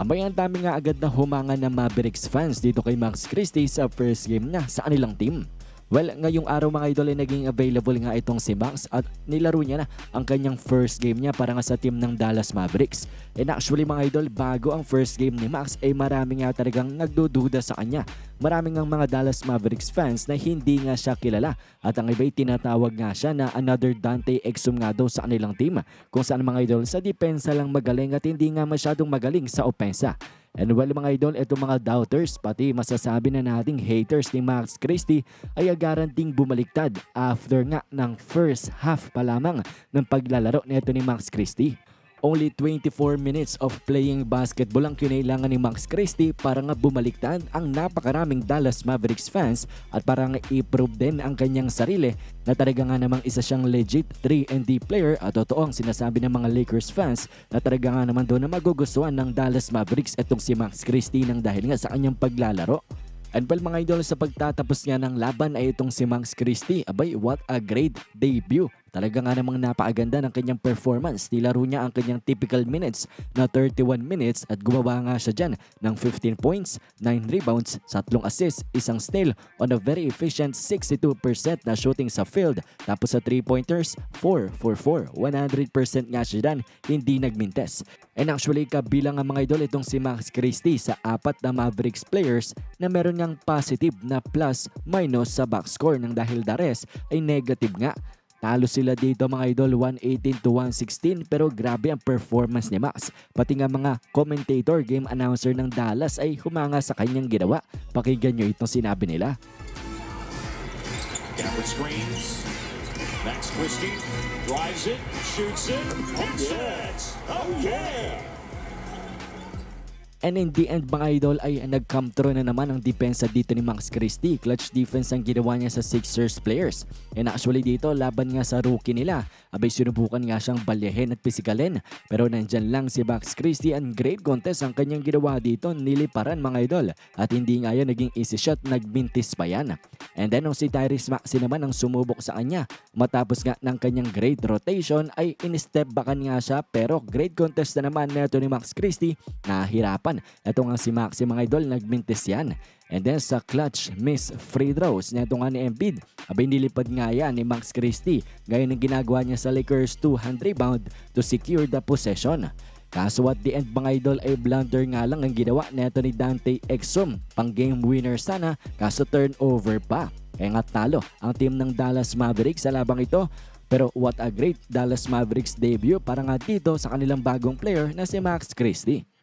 Abay ang dami nga agad na humanga ng Mavericks fans dito kay Max Christie sa first game niya sa kanilang team. Well, ngayong araw mga idol ay naging available nga itong si Max at nilaro niya na ang kanyang first game niya para nga sa team ng Dallas Mavericks. And actually mga idol, bago ang first game ni Max ay marami nga talagang nagdududa sa kanya. Maraming ang mga Dallas Mavericks fans na hindi nga siya kilala at ang iba'y tinatawag nga siya na another Dante Exum nga daw sa kanilang team kung saan mga idol sa depensa lang magaling at hindi nga masyadong magaling sa opensa. And well mga idol, itong mga doubters, pati masasabi na nating haters ni Max Christie ay agaranting bumaliktad after nga ng first half pa lamang ng paglalaro nito ni Max Christie. Only 24 minutes of playing basketball ang kinailangan ni Max Christie para nga bumaliktad ang napakaraming Dallas Mavericks fans at para nga i-prove din ang kanyang sarili na talaga nga namang isa siyang legit 3-and-D player at totoo ang sinasabi ng mga Lakers fans na talaga nga naman doon na magugustuhan ng Dallas Mavericks itong si Max Christie nang dahil nga sa kanyang paglalaro. And well mga idol sa pagtatapos niya ng laban ay itong si Max Christie. Abay, what a great debut. Talaga nga namang napakaganda ng kanyang performance. Nilaro niya ang kanyang typical minutes na 31 minutes at gumawa nga siya dyan ng 15 points, 9 rebounds, 3 assists, isang steal on a very efficient 62% na shooting sa field. Tapos sa 3-pointers, 4 for 4. 100% nga siya dyan, hindi nagmintes. And actually kabilang ang mga idol itong si Max Christie sa apat na Mavericks players na meron niyang positive na plus minus sa box score nang dahil rest ay negative nga. Talo sila dito mga idol 118 to 116 pero grabe ang performance ni Max. Pati nga mga commentator, game announcer ng Dallas ay humanga sa kanyang ginawa. Pakinggan nyo itong sinabi nila. Gafford screens. Max Christie drives it, shoots it, and sets. Oh yeah! And in the end mga idol ay nag-come through na naman ang depensa dito ni Max Christie. Clutch defense ang ginawa niya sa Sixers players. And actually dito laban nga sa rookie nila. Abay sinubukan nga siyang balyahin at pisikalin. Pero nandyan lang si Max Christie and great contest ang kanyang ginawa dito. Niliparan mga idol. At hindi nga yan naging easy shot, nagbintis pa yan. And then nung si Tyrese Maxey naman ang sumubok sa kanya. Matapos nga ng kanyang great rotation ay in-step backan nga siya. Pero great contest na naman neto ni Max Christie. Nahirapan. Ito nga si Maxi mga idol, nagmintis yan. And then sa clutch miss free throws na ito nga ni Embiid. Abay nilipad nga yan ni Max Christie. Gaya ng ginagawa niya sa Lakers 2 hand rebound to secure the possession. Kaso at the end mga idol ay blunder nga lang ang ginawa neto ni Dante Exum. Pang game winner sana kaso turnover pa. Kaya nga talo ang team ng Dallas Mavericks sa labang ito. Pero what a great Dallas Mavericks debut para nga dito sa kanilang bagong player na si Max Christie.